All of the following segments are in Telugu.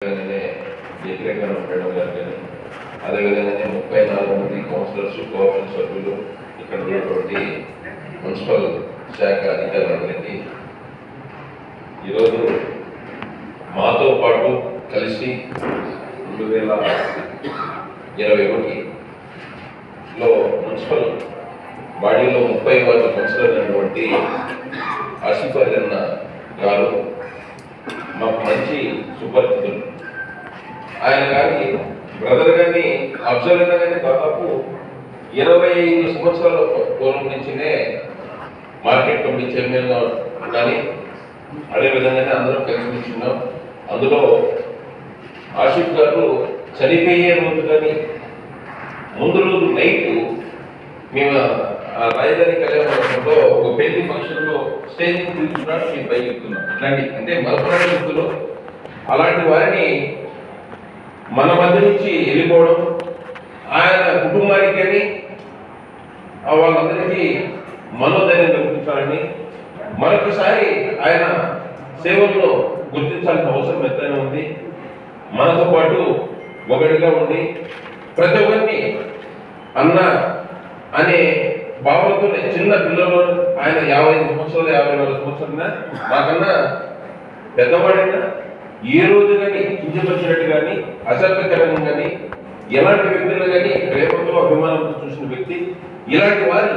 విధంగానే వ్యతిరేకంగా ఉండడం జరిగింది. అదేవిధంగానే ముప్పై నాలుగు మంది కౌన్సిలర్స్ కోఆపరేషన్ సభ్యులు ఇక్కడ ఉన్నటువంటి మున్సిపల్ శాఖ అధికారులందరికీ ఈరోజు మాతో పాటు కలిసి రెండు వేల ఇరవై ఒకటిలో మున్సిపల్ బాడీలో ముప్పై మంది కౌన్సిలర్ అయినటువంటి ఆసిఫ్ అన్న గారు మాకు మంచి సూపర్ కానీ బ్రదర్ గారిని అబ్జర్వ్ కానీ దాదాపు ఇరవై ఐదు సంవత్సరాల పూర్వం నుంచినే మార్కెట్ కమిటీ చైర్మన్గా కానీ అదేవిధంగానే అందరం కలిసి అందులో ఆషిఫ్ గారు చనిపోయే రోజు కానీ ముందు రోజు నైట్ మేము ఆ రాజధాని కళ్యాణంలో ఒక పెళ్ళి ఫంక్షన్లో స్టేజ్ తీసుకున్నాడు మేము పైకి ఎక్కుతున్నాం ఇట్లాంటి అంటే మరపురాని వ్యక్తులు అలాంటి వారిని మన మధ్య నుంచి వెళ్ళిపోవడం ఆయన కుటుంబానికి కానీ వాళ్ళందరికీ మనోధైర్యం కల్పించాలని మరొకసారి ఆయన సేవల్లో గుర్తించాల్సిన అవసరం ఎంతైనా ఉంది. మనతో పాటు ఒకటిగా ఉండి ప్రతి ఒక్కరిని అన్న అనే భావంతో చిన్న పిల్లలు ఆయన యాభై ఐదు సంవత్సరాలు యాభై నాలుగు సంవత్సరాలు నాకన్నా పెద్దవాడైనా ఏ రోజు కానీ కించపరిచినట్టు కానీ అసభ్యకరంగా కానీ ఎలాంటి వ్యక్తులు కానీ ప్రేమతో అభిమానంతో చూసిన వ్యక్తి ఇలాంటి వారి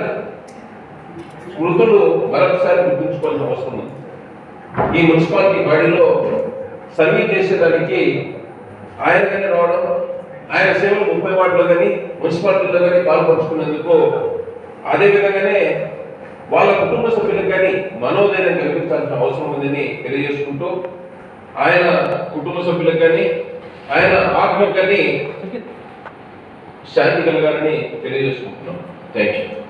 స్మృతులు మరొకసారి గుర్తుంచుకోవాల్సిన అవసరం ఉంది. ఈ మున్సిపాలిటీ బాడీలో సర్వీస్ చేసేదానికి ఆయన కానీ రావడం ఆయన సేవలు ముప్పై వాటిలో కానీ మున్సిపాలిటీలో కానీ పాల్పంచుకున్నందుకు అదేవిధంగానే వాళ్ళ కుటుంబ సభ్యులకు కానీ మనోధైర్యం కల్పించాల్సిన అవసరం ఉందని తెలియజేసుకుంటూ ఆయన కుటుంబ సభ్యులకు కానీ ఆయన ఆత్మకు కానీ శాంతి కలగాలని తెలియజేసుకుంటున్నాం. Thank you